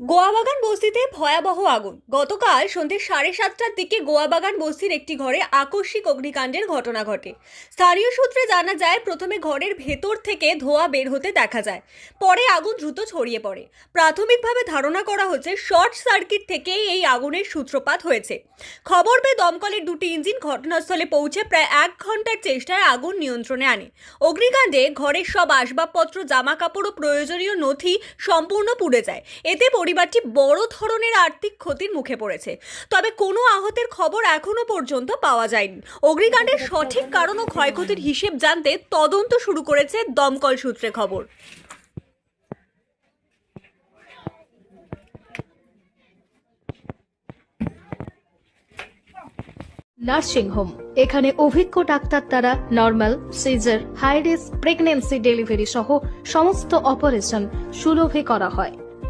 গোয়াবাগান বস্তিতে ভয়াবহ আগুন। গতকাল সন্ধ্যে সাড়ে সাতটার দিকে গোয়াবাগান বস্তির একটি ঘরে আকস্মিক অগ্নিকাণ্ডের ঘটনা ঘটে। স্থানীয় সূত্রে জানা যায়, প্রথমে ঘরের ভেতর থেকে ধোঁয়া বের হতে দেখা যায়, পরে আগুন দ্রুত ছড়িয়ে পড়ে। প্রাথমিকভাবে ধারণা করা হচ্ছে, শর্ট সার্কিট থেকেই এই আগুনের সূত্রপাত হয়েছে। খবর পেয়ে দমকলের দুটি ইঞ্জিন ঘটনাস্থলে পৌঁছে প্রায় এক ঘণ্টার চেষ্টায় আগুন নিয়ন্ত্রণে আনে। অগ্নিকাণ্ডে ঘরের সব আসবাবপত্র জামা কাপড় ও প্রয়োজনীয় নথি সম্পূর্ণ পুড়ে যায়। এতে পরিবারটি বড় ধরনের আর্থিক ক্ষতির মুখে পড়েছে। তবে কোনো আহতের খবর এখনও পর্যন্ত পাওয়া যায়নি। অগ্নিকাণ্ডের সঠিক কারণ ও ক্ষয়ক্ষতির হিসেব জানতে তদন্ত শুরু করেছে দমকল সূত্রে খবর। Nursing home. এখানে অভিজ্ঞ ডাক্তার দ্বারা normal, caesar, high risk, pregnancy delivery সহ সমস্ত অপারেশন সুলভে করা হয়।